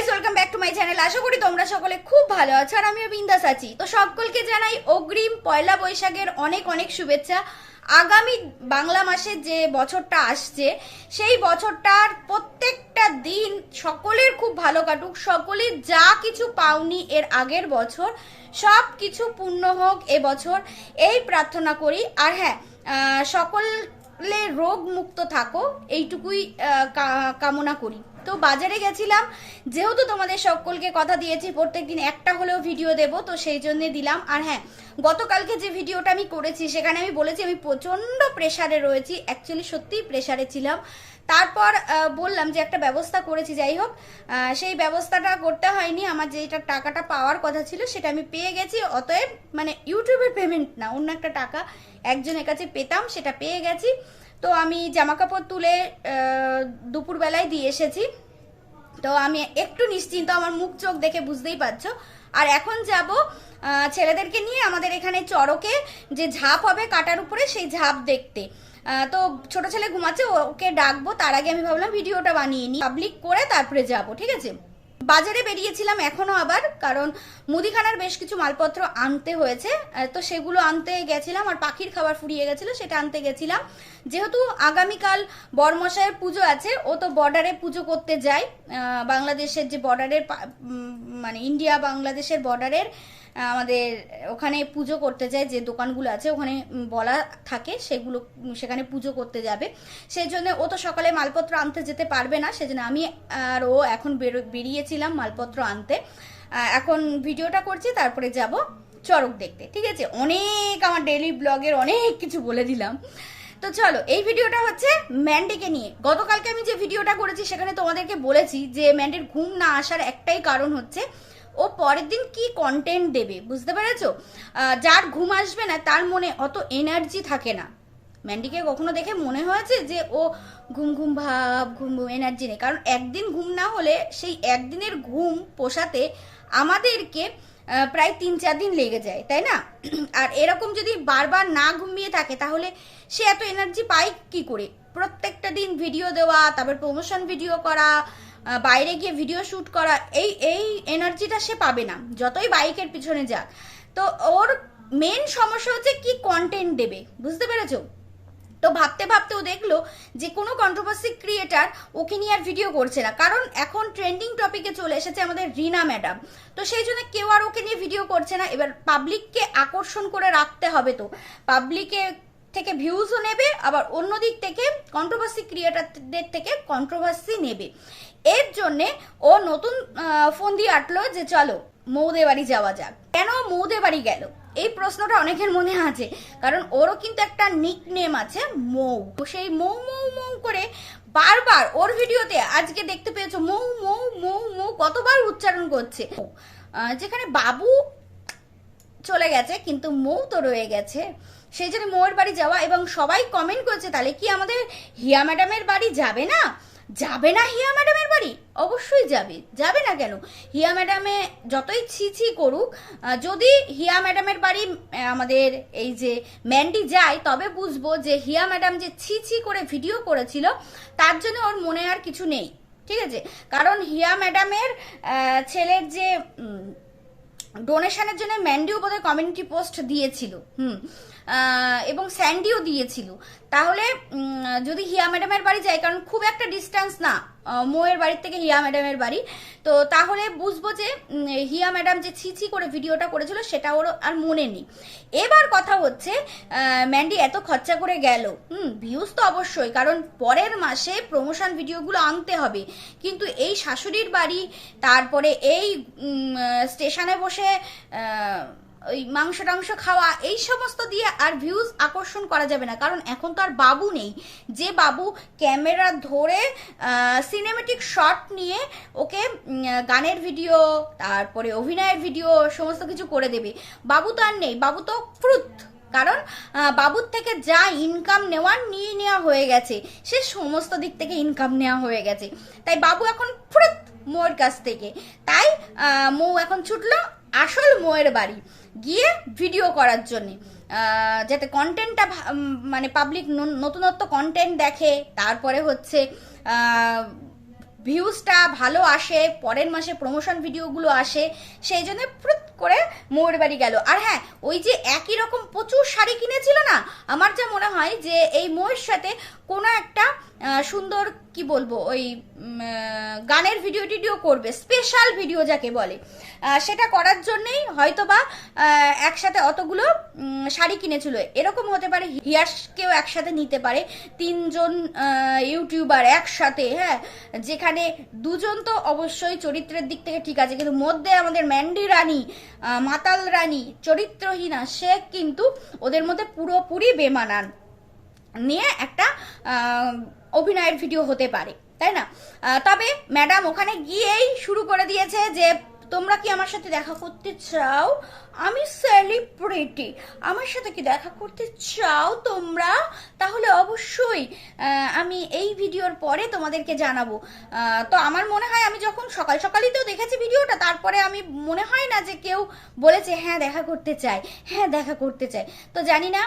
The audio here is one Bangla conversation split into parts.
Guys welcome back to my channel আশা করি তোমরা সকলে খুব ভালো আছো আর আমিও বিন্দাস আছি। তো সকলকে জানাই অগ্রিম পয়লা বৈশাখের অনেক অনেক শুভেচ্ছা। আগামী বাংলা মাসে যে বছরটা আসছে, সেই বছরটার প্রত্যেকটা দিন সকলের খুব ভালো কাটুক। সকলের যা কিছু পাওনি এর আগের বছর, সব কিছু পূর্ণ হোক এবছর এই প্রার্থনা করি। আর হ্যাঁ সকলে রোগ মুক্ত থাকো, এইটুকুই কামনা করি। তো বাজারে গেছিলাম, যেহেতু তোমাদের সকলকে কথা দিয়েছি প্রত্যেকদিন একটা হলেও ভিডিও দেব, তো সেই জন্যে দিলাম। আর হ্যাঁ গতকালকে যে ভিডিওটা আমি করেছি, সেখানে আমি বলেছি, আমি প্রচণ্ড প্রেশারে রয়েছি অ্যাকচুয়ালি সত্যিই প্রেশারে ছিলাম। তারপর বললাম যে একটা ব্যবস্থা করেছি, যাই হোক সেই ব্যবস্থাটা করতে হয়নি, আমার যেটা টাকাটা পাওয়ার কথা ছিল, সেটা আমি পেয়ে গেছি, অতএব মানে ইউটিউবের পেমেন্ট না, অন্য একটা টাকা একজনের কাছে পেতাম, সেটা পেয়ে গেছি। তো আমি জামা কাপড় তুলে দুপুরবেলায় দিয়ে এসেছি। তো আমি একটু নিশ্চিন্ত, আমার মুখ চোখ দেখে বুঝতেই পারছ। আর এখন যাব ছেলেদেরকে নিয়ে আমাদের এখানে চড়কে যে ঝাঁপ হবে কাটার উপরে, সেই ঝাঁপ দেখতে। তো ছোট ছেলে ঘুমাচ্ছে, ওকে ডাকবো, তার আগে আমি ভাবলাম ভিডিওটা বানিয়ে নিই। পাবলিক করে তারপরে যাব, ঠিক আছে? বাজারে বেরিয়েছিলাম এখনও আবার, কারণ মুদিখানার বেশ কিছু মালপত্র আনতে হয়েছে। তো সেগুলো আনতে গেছিলাম, আর পাখির খাবার ফুরিয়ে গেছিল, সেটা আনতে গেছিলাম। যেহেতু আগামীকাল বরমশায়ের পুজো আছে, ও তো বর্ডারে পুজো করতে যায়। বাংলাদেশের যে বর্ডারের মানে ইন্ডিয়া, বাংলাদেশের বর্ডারের আমাদের ওখানে পুজো করতে যায়, যে দোকানগুলো আছে, ওখানে বলা থাকে, সেগুলো সেখানে পুজো করতে যাবে। সেই জন্য ও তো সকালে মালপত্র আনতে যেতে পারবে না, সেজন্য আমি আর ও এখন বেরো- বেরিয়েছিলাম মালপত্র আনতে। এখন ভিডিওটা করছি, তারপরে যাব চড়ক দেখতে, ঠিক আছে? অনেক আমার ডেইলি ব্লগের অনেক কিছু বলে দিলাম। তো চলো, এই ভিডিওটা হচ্ছে ম্যান্ডিকে নিয়ে। গতকালকে আমি যে ভিডিওটা করেছি, সেখানে তোমাদেরকে বলেছি যে ম্যান্ডির ঘুম না আসার একটাই কারণ হচ্ছে ও পরের দিন কি কন্টেন্ট দেবে, বুঝতে পেরেছ? যার ঘুম আসবে না, তার মনে অত এনার্জি থাকে না। ম্যান্ডিকে কখনো দেখে মনে হয়েছে যে ও ঘুম ঘুম ভাব, ঘুম ঘুম এনার্জি নেই? কারণ একদিন ঘুম না হলে সেই একদিনের ঘুম পোষাতে আমাদেরকে প্রায় তিন চার দিন লেগে যায়, তাই না? আর এরকম যদি বারবার না ঘুমিয়ে থাকে, তাহলে সে এত এনার্জি পায় কি করে? প্রত্যেকটা দিন ভিডিও দেওয়া, তারপর প্রমোশন ভিডিও করা বাইরে গিয়ে ভিডিও শ্যুট করা, এই এই এনার্জিটা সে পাবে না, যতই বাইকের পিছনে যাক। তো ওর মেন সমস্যা হচ্ছে কি কন্টেন্ট দেবে, বুঝতে পেরেছ? তো ভাবতে ভাবতে ও দেখল যে কোনো কন্ট্রোভার্সি ক্রিয়েটার ওকে নিয়ে আর ভিডিও করছে না। কারণ এখন ট্রেন্ডিং টপিকে চলে এসেছে আমাদের রিনা ম্যাডাম। তো সেই জন্য কেউ আর ওকে নিয়ে ভিডিও করছে না। এবার পাবলিককে আকর্ষণ করে রাখতে হবে তো। পাবলিকে থেকে ভিউজও নেবে, আবার অন্য দিক থেকে কন্ট্রোভার্সি ক্রিয়েটারদের থেকে কন্ট্রোভার্সি নেবে। এর জন্যে ও নতুন ফোন দিয়ে আটলো যে চলো মৌদে বাড়ি যাওয়া যাক। কেন মৌদে বাড়ি গেল? এই প্রশ্নটা অনেকের মনে আছে, কারণ ওরও কিন্তু একটা নিক নেম আছে, মৌ। সেই মৌ মৌ মৌ করে বারবার ওর ভিডিওতে আজকে দেখতে পেয়েছ, মৌ মৌ মৌ মৌ কতবার উচ্চারণ করছে। যেখানে বাবু চলে গেছে, কিন্তু মৌ তো রয়ে গেছে। সেই জন্য মৌয়ের বাড়ি যাওয়া এবং সবাই কমেন্ট করেছে, তাহলে কি আমাদের হিয়া ম্যাডামের বাড়ি যাবে না? যাবে না হিয়া ম্যাডামের বাড়ি? অবশ্যই যাবে। যাবে না কেন? হিয়া ম্যাডামে যতই ছি ছি করুক যদি হিয়া ম্যাডামের বাড়ি আমাদের এই যে ম্যান্ডি যায়, তবে বুঝব যে হিয়া ম্যাডাম যে ছি ছি করে ভিডিও করেছিল, তার জন্য ওর মনে আর কিছু নেই। ঠিক আছে? কারণ হিয়া ম্যাডামের ছেলের যে ডোনেশনের জন্য ম্যান্ডিও বোধহয় কমিউনিটি পোস্ট দিয়েছিল। হুম। এবং স্যান্ডিও দিয়েছিল। তাহলে যদি হিয়া ম্যাডামের বাড়ি যায়, কারণ খুব একটা ডিস্টেন্স না মোয়ের বাড়ির থেকে হিয়া ম্যাডামের বাড়ি, তো তাহলে বুঝব যে হিয়া ম্যাডাম যে ছিছি করে ভিডিওটা করেছিল, সেটা ওর আর মনে নেই। এবার কথা হচ্ছে ম্যান্ডি এত খরচা করে গেল। হুম ভিউজ তো অবশ্যই, কারণ পরের মাসে প্রমোশন ভিডিওগুলো আনতে হবে। কিন্তু এই শাশুড়ির বাড়ি, তারপরে এই স্টেশনে বসে ওই মাংস টাংস খাওয়া, এই সমস্ত দিয়ে আর ভিউজ আকর্ষণ করা যাবে না। কারণ এখন তো আর বাবু নেই। যে বাবু ক্যামেরা ধরে সিনেমেটিক শট নিয়ে ওকে গানের ভিডিও তারপরে অভিনয়ের ভিডিও সমস্ত কিছু করে দেবে। বাবু তো আর নেই। বাবু তো ফ্রুত কারণ বাবুর থেকে যা ইনকাম নেওয়ার নিয়ে নেওয়া হয়ে গেছে, সে সমস্ত দিক থেকে ইনকাম নেওয়া হয়ে গেছে। তাই বাবু এখন ফুরুত মোর কাছ থেকে। তাই মৌ এখন ছুটলো। আসল মোয়ের বাড়ি গিয়ে ভিডিও করার জন্যে। যাতে কন্টেন্টটা মানে পাবলিক নতুনত্ব কন্টেন্ট দেখে, তারপরে হচ্ছে ভিউজটা ভালো আসে, পরের মাসে প্রমোশন ভিডিওগুলো আসে, সেই জন্য করে মৌয়ের বাড়ি গেল। আর হ্যাঁ ওই যে একই রকম প্রচুর শাড়ি কিনেছিল না? আমার যা মনে হয় যে এই মৌয়ের সাথে কোনো একটা সুন্দর কি বলব ওই গানের ভিডিও টিডিও করবে স্পেশাল ভিডিও যাকে বলে। সেটা করার জন্যেই হয়তোবা আহ, একসাথে অতগুলো শাড়ি কিনেছিল। এরকম হতে পারে হিয়ার্সকেও একসাথে নিতে পারে তিনজন ইউটিউবার একসাথে হ্যাঁ? যেখানে দুজন তো অবশ্যই চরিত্রের দিক থেকে ঠিক আছে কিন্তু মধ্যে আমাদের ম্যান্ডি রানী মাতাল রানী, চরিত্রহীনা, সে কিন্তু ওদের মধ্যে পুরোপুরি বেমানান। নিয়ে একটা অভিনয়ের ভিডিও হতে পারে, তাই না? তবে ম্যাডাম ওখানে গিয়েই শুরু করে দিয়েছে যে, তোমরা কি আমার সাথে দেখা করতে চাও? আমি সেলিব্রিটি আমার সাথে কি দেখা করতে চাও তোমরা? তাহলে অবশ্যই আমি এই ভিডিওর পরে তোমাদেরকে জানাব। তো আমার মনে হয় আমি যখন সকাল সকালই তো দেখেছি ভিডিওটা, তারপরে আমি মনে হয় না যে কেউ বলেছে হ্যাঁ দেখা করতে চাই হ্যাঁ দেখা করতে চাই। তো জানি না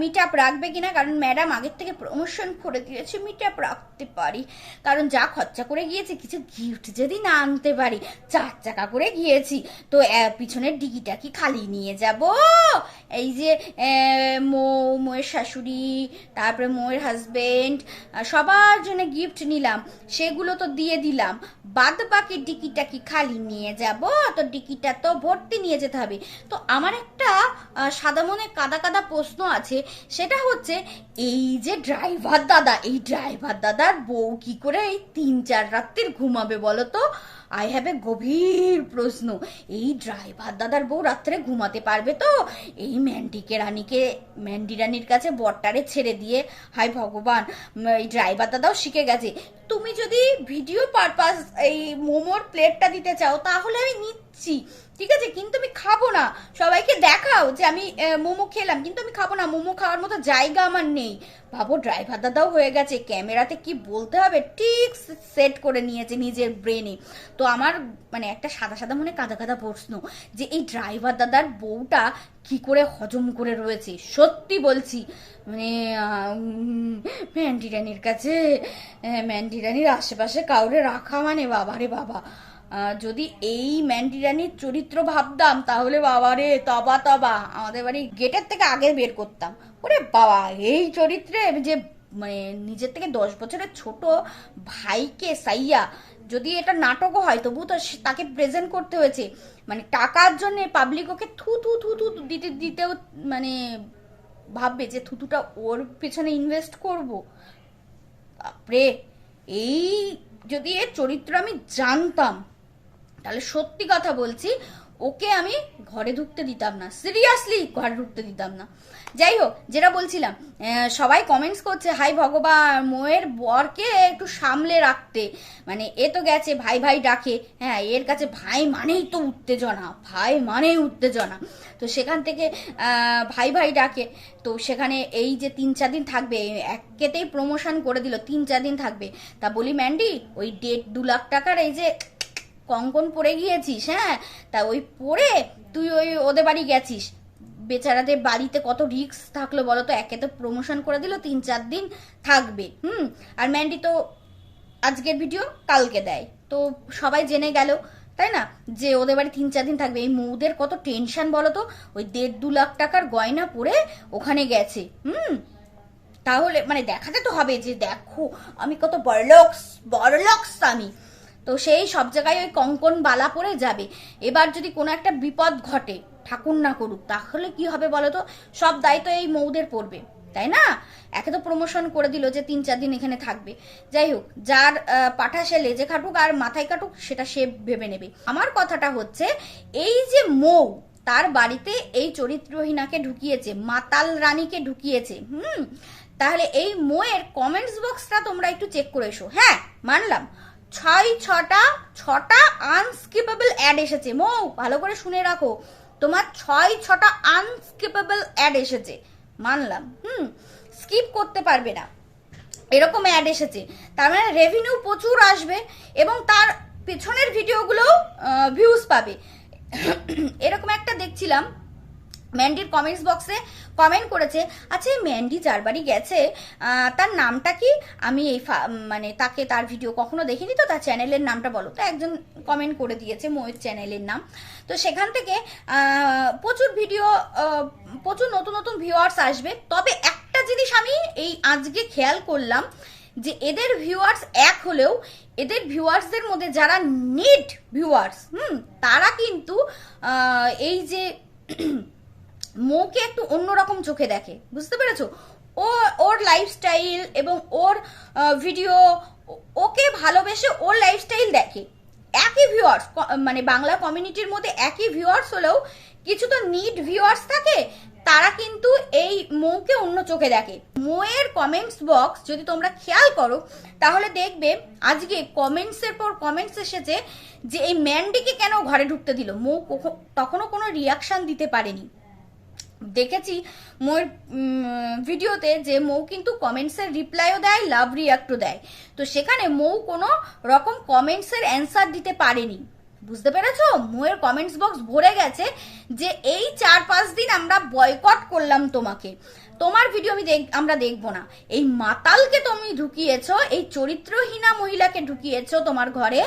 মিট আপ রাখবে কিনা, কারণ ম্যাডাম আগের থেকে প্রমোশন করে দিয়েছে মিট আপ রাখতে পারি। কারণ যা খরচা করে গিয়েছে, কিছু গিফট যদি না আনতে পারি, চার চাকা করে গিয়েছি। তো পিছনের ডিগিটা কি খালি নিয়ে যাব। এই যে মৌ, মৌয়ের শাশুড়ি, তারপরে মৌয়ের হাজবেন্ড সবার জন্য গিফট নিলাম। সেগুলো তো দিয়ে দিলাম। বাদ বাকি ডিকিটা কি খালি নিয়ে যাব? তো ডিকিটা তো ভর্তি নিয়ে যেতে হবে। তো আমার একটা সাদা মনে কাদা কাদা প্রশ্ন আছে। সেটা হচ্ছে, এই যে ড্রাইভার দাদা, এই ড্রাইভার দাদার বউ কি করে এই তিন চার রাত্রির ঘুমাবে বলো তো? আই হ্যাভ এ গভীর প্রশ্ন। এই ড্রাইভার দাদার বউ রাত্রে ঘুমাতে পারবে তো? এই ম্যান্ডিকে রানীকে ম্যান্ডি রানীর কাছে বট্টারে ছেড়ে দিয়ে হাই ভগবান এই ড্রাইভার দাদাও শিখে গেছে। তুমি যদি ভিডিও পারপাস এই মোমোর প্লেটটা দিতে চাও, তাহলে আমি নিচ্ছি। ঠিক আছে কিন্তু আমি খাব না। সবাইকে দেখাও যে আমি মোমো খেলাম। কিন্তু আমি খাব না মোমো খাওয়ার মতো জায়গা আমার নেই। ভাবো ড্রাইভার দাদাও হয়ে গেছে ক্যামেরাতে কি বলতে হবে? ঠিক সেট করে নিয়েছে নিজের ব্রেনে তো আমার মানে একটা সাদা সাদা মনে কাদা কাদা প্রশ্ন যে এই ড্রাইভার দাদার বউটা কি করে হজম করে রয়েছে? সত্যি বলছি। মানে আহ, উম, ম্যান্ডি রানির কাছে আহ, ম্যান্ডি রানির আশেপাশে কাউরে রাখা মানে বাবারে বাবা। যদি এই ম্যান্ডি রানির চরিত্র ভাবতাম, তাহলে বাবারে, তবা তবা, আমাদের বাড়ি গেটের থেকে আগে বের করতাম। ওরে বাবা, এই চরিত্রে যে মানে নিজের থেকে দশ বছরের ছোট ভাইকে সাইয়া, যদি এটা নাটকও হয় তবু তো তাকে প্রেজেন্ট করতে হয়েছে। মানে টাকার জন্য পাবলিক ওকে থু থু থু থু দিতে, দিতেও মানে ভাববে যে থুতুটা ওর পেছনে ইনভেস্ট করব। বাপরে, এই যদি এর চরিত্র আমি জানতাম তাহলে সত্যি কথা বলছি, ওকে আমি ঘরে ঢুকতে দিতাম না সিরিয়াসলি ঘরে ঢুকতে দিতাম না। যাই হোক, যেটা বলছিলাম সবাই কমেন্টস করছে, হাই ভগবান, মোয়ের বরকে একটু সামলে রাখতে। মানে এ তো গেছে, ভাই ভাই ডাকে। হ্যাঁ এর কাছে ভাই মানেই তো উত্তেজনা, ভাই মানেই উত্তেজনা। তো সেখান থেকে ভাই ভাই ডাকে। তো সেখানে এই যে তিন চার দিন থাকবে, একেতেই প্রমোশন করে দিল, তিন চার দিন থাকবে। তা বলি, ম্যান্ডি, ওই দেড় দু লাখ টাকার এই যে কঙ্কন পরে গিয়েছিস হ্যাঁ? তা ওই পরে তুই ওই ওদের বাড়ি গেছিস। বেচারাদের বাড়িতে কত রিস্ক থাকল বলো তো একে তো প্রমোশন করে দিল, তিন চার দিন থাকবে, হুম? আর ম্যান্ডি তো আজকের ভিডিও কালকে দেয়। তো সবাই জেনে গেল, তাই না? যে ওদের বাড়ি তিন চার দিন থাকবে। এই মৌদের কত টেনশন বলো তো ওই দেড় দু লাখ টাকার গয়না পরে ওখানে গেছে, হুম? তাহলে মানে দেখাতে তো হবে যে দেখো, আমি কত বড়লক্স বড়লক্স আমি তো সেই সব জায়গায় ওই কঙ্কন বালা পরে যাবে। এবার যদি কোনো একটা বিপদ ঘটে, ঠাকুর না করুক, তাহলে কি হবে বলো তো সব দায়িত্ব এই মৌদের পড়বে, তাই না? একে তো প্রমোশন করে দিল যে তিন চার দিন এখানে থাকবে। যাই হোক, যার পাঠা সে লেজে কাটুক আর মাথায় কাটুক, সেটা সে ভেবে নেবে। আমার কথাটা হচ্ছে, এই যে মৌ, তার বাড়িতে এই চরিত্রহীনাকে ঢুকিয়েছে, মাতাল রানীকে ঢুকিয়েছে, হুম? তাহলে এই মোয়ের কমেন্টস বক্সটা তোমরা একটু চেক করে এসো। হ্যাঁ মানলাম। ছয় ছটা ছটা আনস্কিপেবল অ্যাড এসেছে। মৌ, ভালো করে শুনে রাখো। তোমার ছয় ছটা আনস্কিপেবল অ্যাড এসেছে। মানলাম, হুম স্কিপ করতে পারবে না। এরকম অ্যাড এসেছে। তার মানে রেভিনিউ প্রচুর আসবে এবং তার পেছনের ভিডিওগুলো ভিউজ পাবে। এরকম একটা দেখছিলাম। ম্যান্ডির কমেন্টস বক্সে কমেন্ট করেছে আচ্ছা এই ম্যান্ডি যার বাড়ি গেছে তার নামটা কি? আমি এই মানে তাকে তার ভিডিও কখনো দেখিনি তো, তার চ্যানেলের নামটা বলো। তো একজন কমেন্ট করে দিয়েছে ময়ূর চ্যানেলের নাম। তো সেখান থেকে প্রচুর ভিডিও প্রচুর নতুন নতুন ভিউয়ার্স আসবে। তবে একটা জিনিস আমি এই আজকে খেয়াল করলাম, যে এদের ভিউয়ার্স এক হলেও, এদের ভিউয়ার্সদের মধ্যে যারা নিট ভিউয়ার্স, হুম, তারা কিন্তু এই যে মৌকে একটু অন্যরকম চোখে দেখে, বুঝতে পেরেছ? ও, ওর লাইফস্টাইল এবং ওর ভিডিও ওকে ভালোবেসে ওর লাইফস্টাইল দেখে। একই ভিউয়ার্স মানে বাংলা কমিউনিটির মধ্যে একই ভিউয়ার্স হলেও কিছু তো নিট ভিউয়ার্স থাকে, তারা কিন্তু এই মৌকে অন্য চোখে দেখে। মৌয়ের কমেন্টস বক্স যদি তোমরা খেয়াল করো, তাহলে দেখবে আজকে কমেন্টসের পর কমেন্টস এসেছে যে এই ম্যান্ডিকে কেন ঘরে ঢুকতে দিল? মৌ তখনও কোনো রিয়াকশন দিতে পারেনি। দেখেছি মোর ভিডিওতে যে মৌ কিন্তু কমেন্টসের রিপ্লাইও দেয় লাভ রিয়াক্টও দেয়। তো সেখানে মৌ কোনো রকম কমেন্টসের অ্যান্সার দিতে পারেনি। বুঝতে পেরেছ? মোয়ের কমেন্টস বক্স ভরে গেছে যে এই চার পাঁচ দিন আমরা বয়কট করলাম তোমাকে। তোমার ভিডিও আমি দেখ, আমরা দেখব না। এই মাতালকে তুমি ঢুকিয়েছো, এই চরিত্রহীনা মহিলাকে ঢুকিয়েছো তোমার ঘরে।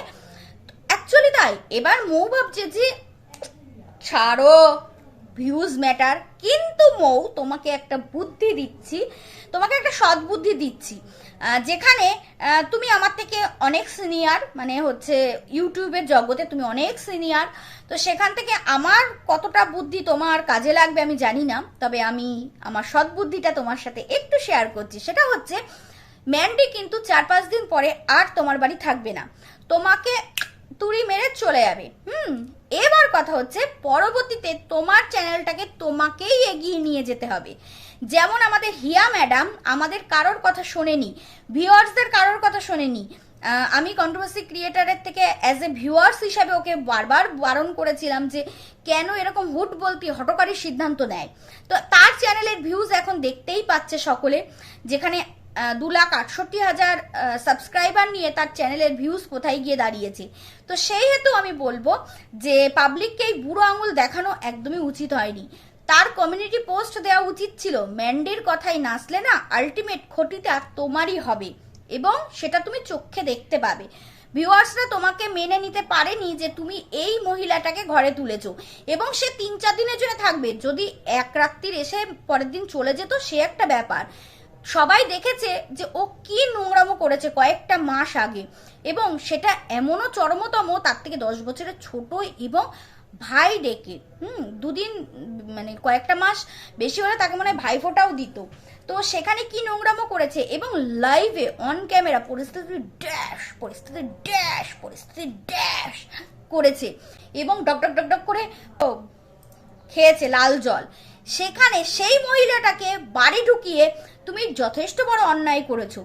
অ্যাকচুয়ালি তাই, এবার মৌ ভাবছে যে ছাড়ো। ভিউজ ম্যাটার কিন্তু মৌ, তোমাকে একটা বুদ্ধি দিচ্ছি, তোমাকে একটা সৎ বুদ্ধি দিচ্ছি যেখানে তুমি আমার থেকে অনেক সিনিয়র মানে হচ্ছে ইউটিউবের জগতে তুমি অনেক সিনিয়র তো সেখান থেকে আমার কতটা বুদ্ধি তোমার কাজে লাগবে আমি জানি না, তবে আমি আমার সৎ বুদ্ধিটা তোমার সাথে একটু শেয়ার করছি, সেটা হচ্ছে ম্যান্ডি কিন্তু চার পাঁচ দিন পরে আর তোমার বাড়ি থাকবে না। তোমাকে তুড়ি মেরে চলে যাবে। হুম, এবার কথা হচ্ছে পরবর্তীতে তোমার চ্যানেলটাকে তোমাকেই এগিয়ে নিয়ে যেতে হবে। যেমন আমাদের হিয়া ম্যাডাম আমাদের কারোর কথা শোনেনি, ভিউয়ার্সদের কারোর কথা শোনেনি। আমি কন্ট্রোভার্সি ক্রিয়েটারের থেকে অ্যাজ এ ভিউয়ার্স হিসাবে ওকে বারবার বারণ করেছিলাম যে কেন এরকম হুট বলতি হটকারী সিদ্ধান্ত নেয় তো তার চ্যানেলের ভিউজ এখন দেখতেই পাচ্ছে সকলে, যেখানে দু লাখ আটষট্টি হাজার সাবস্ক্রাইবার নিয়ে তার চ্যানেলের ভিউজ কোথায় গিয়ে দাঁড়িয়েছে। তো সেই হেতু আমি বলব যে পাবলিককে এই বুড়ো আঙুল দেখানো একদমই উচিত হয়নি। তার কমিউনিটি পোস্ট দেওয়া উচিত ছিল, ম্যান্ডের কথাই নাচলে না আলটিমেট ক্ষতিটা তোমারই হবে। এবং সেটা তুমি চোখে দেখতে পাবে। ভিউয়ার্সরা তোমাকে মেনে নিতে পারেনি যে তুমি এই মহিলাটাকে ঘরে তুলেছো। এবং সে তিন চার দিনের জন্য থাকবে। যদি এক রাত্রির এসে পরের দিন চলে যেত, সে একটা ব্যাপার। সবাই দেখেছে যে ও কি নোংরামো করেছে কয়েকটা মাস আগে। এবং সেটা এমনও চরমতম, তার থেকে দশ বছরের ছোট এবং ভাই ডেকে। হুম, দুদিন মানে কয়েকটা মাস বেশি হলে তাকে মনে হয় ভাইফোঁটাও দিত। তো সেখানে কি নোংরামো করেছে এবং লাইভে অন ক্যামেরা পরিস্থিতি ড্যাশ পরিস্থিতি ড্যাশ পরিস্থিতি ড্যাশ করেছে। এবং ডক ডক ডক ডক করে খেয়েছে লাল জল। সেখানে সেই মহিলাটাকে বাড়ি ঢুকিয়ে তুমি যথেষ্ট বড় অন্যায় করেছ।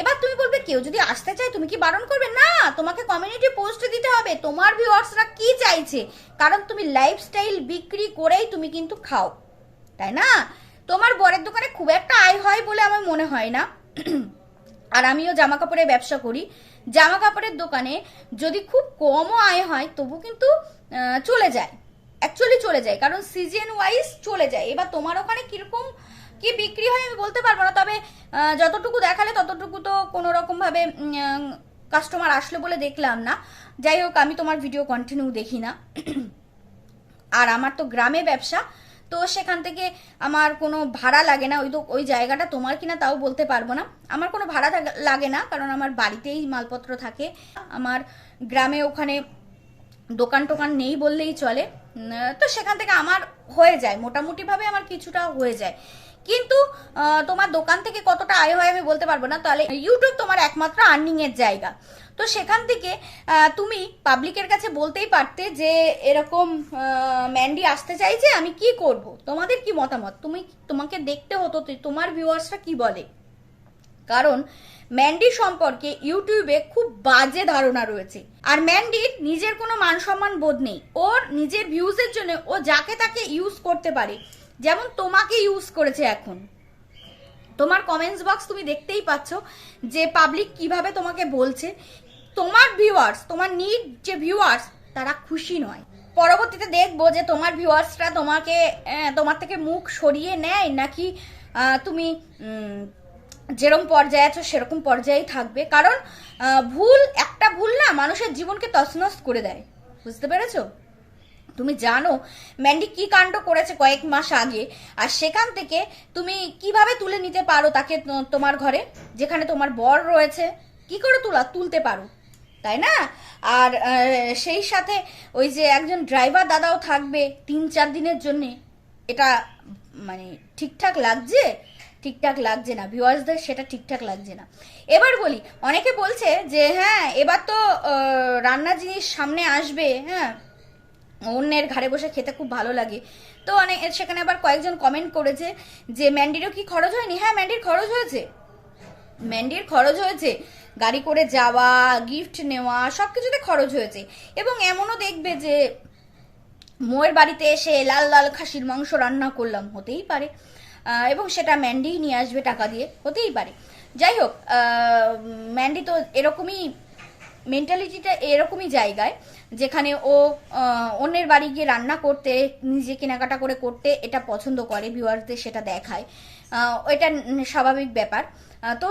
এবার তুমি বলবে, কেউ যদি আসতে চায়, তুমি কি বারণ করবে? না, তোমাকে কমিউনিটি পোস্ট দিতে হবে। তোমার ভিউয়ার্সরা কি চাইছে? কারণ তুমি লাইফস্টাইল বিক্রি করেই তুমি কিন্তু খাও। তাই না? তোমার বরের দোকানে খুব একটা আয় হয় বলে আমার মনে হয় না। আর আমিও জামা কাপড়ের ব্যবসা করি। জামা কাপড়ের দোকানে যদি খুব কমও আয় হয়, তবু কিন্তু চলে যায়। অ্যাকচুয়ালি চলে যায়, কারণ সিজন ওয়াইজ চলে যায়। এবার তোমার ওখানে কীরকম কি বিক্রি হয় আমি বলতে পারব না, তবে যতটুকু দেখালে ততটুকু তো কোনো রকমভাবে কাস্টমার আসলো বলে দেখলাম না। যাই হোক, আমি তোমার ভিডিও কন্টিনিউ দেখি না। আর আমার তো গ্রামে ব্যবসা, তো সেখান থেকে আমার কোনো ভাড়া লাগে না। ওই তো, ওই জায়গাটা তোমার কিনা তাও বলতে পারব না। আমার কোনো ভাড়া লাগে না, কারণ আমার বাড়িতেই মালপত্র থাকে। আমার গ্রামে ওখানে দোকান টোকান নেই বললেই চলে। তো সেখান থেকে আমার হয়ে যায়, মোটামুটিভাবে আমার কিছুটা হয়ে যায়। কিন্তু তোমার দোকান থেকে কতটা আয় হয় আমি বলতে পারব না, তাহলে ইউটিউব তোমার একমাত্র আর্নিং এর জায়গা। তো সেখান থেকে তুমি পাবলিকের কাছে বলতেই পারতে যে, এরকম ম্যান্ডি আসতে চাইছে, আমি কি করব? তোমাদের কি মতামত? তুমি তোমাকে দেখতে হতো তোমার ভিউয়ার্সরা কি বলে? কারণ ম্যান্ডি সম্পর্কে ইউটিউবে খুব বাজে ধারণা রয়েছে। আর ম্যান্ডির নিজের কোনো মান সম্মান বোধ নেই। ওর নিজের ভিউজের জন্য ও যাকে তাকে ইউজ করতে পারে, যেমন তোমাকে ইউজ করেছে এখন। তোমার কমেন্টস বক্স তুমি দেখতেই পাচ্ছ যে পাবলিক কীভাবে তোমাকে বলছে। তোমার ভিউয়ার্স তোমার নিড যে ভিউয়ার্স তারা খুশি নয়। পরবর্তীতে দেখব যে তোমার ভিউয়ার্সরা তোমাকে তোমার থেকে মুখ সরিয়ে নেয় নাকি তুমি যেরকম পর্যায়ে আছো, সেরকম পর্যায়েই থাকবে। কারণ ভুল, একটা ভুল না, মানুষের জীবনকে তছনছ করে দেয়। বুঝতে পেরেছ? তুমি জানো, ম্যান্ডি কি কাণ্ড করেছে কয়েক মাস আগে, আর সেখান থেকে তুমি কীভাবে তুলে নিতে পারো তাকে তোমার ঘরে? যেখানে তোমার বর রয়েছে। কি করে তোলা, তুলতে পারো? তাই না? আর সেই সাথে ওই যে একজন ড্রাইভার দাদাও থাকবে তিন চার দিনের জন্যে। এটা মানে ঠিকঠাক লাগছে? ঠিকঠাক লাগছে না ভিউয়ার্সদের সেটা ঠিকঠাক লাগছে না। এবার বলি অনেকে বলছে যে হ্যাঁ এবার তো আহ, রান্নার জিনিস সামনে আসবে হ্যাঁ অন্যের ঘাড়ে বসে খেতে খুব ভালো লাগে। তো অনেক সেখানে আবার কয়েকজন কমেন্ট করেছে যে ম্যান্ডিরও কি খরচ হয়নি? হ্যাঁ ম্যান্ডির খরচ হয়েছে। ম্যান্ডির খরচ হয়েছে। গাড়ি করে যাওয়া গিফট নেওয়া সব কিছুতে খরচ হয়েছে। এবং এমনও দেখবে যে মোয়ের বাড়িতে এসে লাল লাল খাসির মাংস রান্না করলাম হতেই পারে। এবং সেটা ম্যান্ডিই নিয়ে আসবে টাকা দিয়ে, হতেই পারে। যাই হোক ম্যান্ডি তো এরকমই মেন্টালিটিটা এরকমই জায়গায়, যেখানে ও অন্যের বাড়ি গিয়ে রান্না করতে, নিজে কেনাকাটা করে করতে এটা পছন্দ করে ভিউয়ারদের সেটা দেখায়। এটা স্বাভাবিক ব্যাপার। তো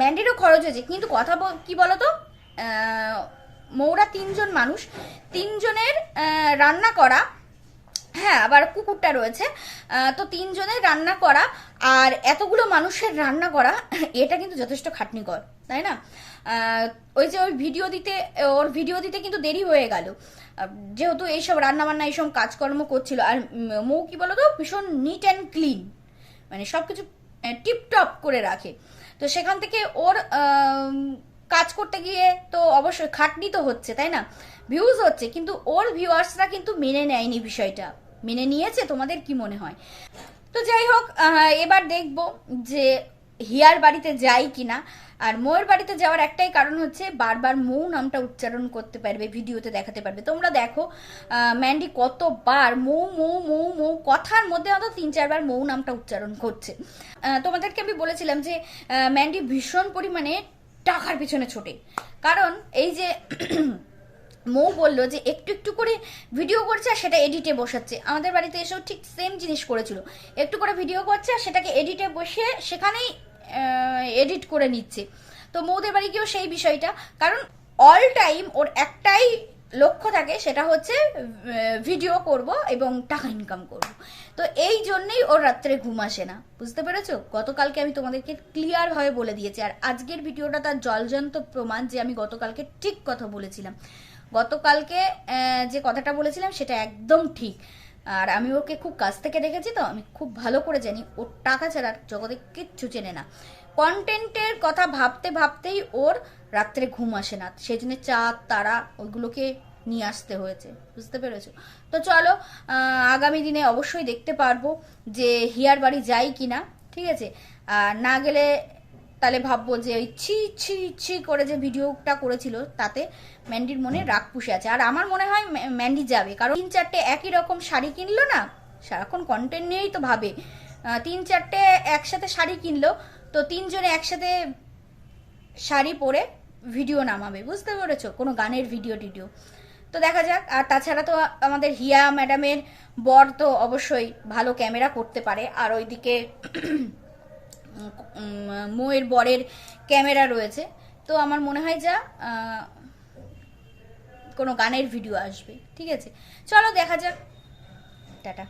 ম্যান্ডিরও খরচ হয়েছে। কিন্তু কথা কি বলতো? মৌরা তিনজন মানুষ, তিনজনের রান্না করা হ্যাঁ আবার কুকুরটা রয়েছে। তো তিনজনের রান্না করা, আর এতগুলো মানুষের রান্না করা, এটা কিন্তু যথেষ্ট খাটনিকর, তাই না? ওই যে ওই ভিডিও দিতে, ওর ভিডিও দিতে কিন্তু দেরি হয়ে গেল। যেহেতু এইসব রান্না বান্না এইসব কাজকর্ম করছিল, আর মৌ কি বলতো, ভীষণ নিট অ্যান্ড ক্লিন মানে সব কিছু টিপটপ করে রাখে। তো সেখান থেকে ওর কাজ করতে গিয়ে তো অবশ্যই খাটনি তো হচ্ছে, তাই না? ভিউজ হচ্ছে, কিন্তু ওর ভিউয়ার্সরা কিন্তু মেনে নেয়নি বিষয়টা। মেনে নিয়েছে, তোমাদের কি মনে হয়? তো যাই হোক এবার দেখব যে হিয়ার বাড়িতে যাই কিনা আর মৌয়ের বাড়িতে যাওয়ার একটাই কারণ হচ্ছে, বারবার মৌ নামটা উচ্চারণ করতে পারবে, ভিডিওতে দেখাতে পারবে। তোমরা দেখো ম্যান্ডি কতবার মৌ মৌ মৌ মৌ, কথার মধ্যে অন্তত তিন, চারবার মৌ নামটা উচ্চারণ করছে। তোমাদেরকে আমি বলেছিলাম যে ম্যান্ডি ভীষণ পরিমাণে টাকার পিছনে ছোটে। কারণ এই যে মৌ বলল যে একটু একটু করে ভিডিও করছে আর সেটা এডিটে বসাচ্ছে। আমাদের বাড়িতে এসেও ঠিক সেম জিনিস করেছিল। একটু করে ভিডিও করছে আর সেটাকে এডিটে বসে সেখানেই এডিট করে নিচ্ছে। তো মৌদের বাড়ি গিয়েও সেই বিষয়টা। কারণ অল টাইম ওর একটাই লক্ষ্য থাকে, সেটা হচ্ছে ভিডিও করব এবং টাকা ইনকাম করব। তো এই জন্যই ওর রাত্রে ঘুম আসে না। বুঝতে পেরেছ? গতকালকে আমি তোমাদেরকে ক্লিয়ার ভাবে বলে দিয়েছি। আর আজকের ভিডিওটা তার জলজন্ত প্রমাণ যে আমি গতকালকে ঠিক কথা বলেছিলাম। গতকালকে যে কথাটা বলেছিলাম সেটা একদম ঠিক। আর আমি ওকে খুব কাছ থেকে দেখেছি তো, আমি খুব ভালো করে জানি। ওর টাকা ছাড়া জগতে কিচ্ছু চেনে না। কন্টেন্টের কথা ভাবতে ভাবতেই ওর রাত্রে ঘুম আসে না। সেই জন্য চাঁদ তারা ওইগুলোকে নিয়ে আসতে হয়েছে। বুঝতে পেরেছ? তো চলো আগামী দিনে অবশ্যই দেখতে পারব যে হিয়ার বাড়ি যাই কিনা, ঠিক আছে? আর না গেলে তাহলে ভাববো যে ওই ছি ছি ছি করে যে ভিডিওটা করেছিল তাতে ম্যান্ডির মনে রাগ পুষে আছে। আর আমার মনে হয় ম্যান্ডি যাবে। কারণ তিন চারটে একই রকম শাড়ি কিনলো না সারাক্ষণ কন্টেন্ট নিয়েই তো ভাবে। তিন চারটে একসাথে শাড়ি কিনলো তো তিনজনে একসাথে শাড়ি পরে ভিডিও নামাবে। বুঝতে পেরেছ? কোনো গানের ভিডিও টিডিও। তো দেখা যাক। আর তাছাড়া তো আমাদের হিয়া ম্যাডামের বর তো অবশ্যই ভালো ক্যামেরা করতে পারে। আর ওইদিকে মোয়ের বরের ক্যামেরা রয়েছে। তো আমার মনে হয় যা কোনো গানের ভিডিও আসবে। ঠিক আছে? চলো দেখা যাক। টাটা।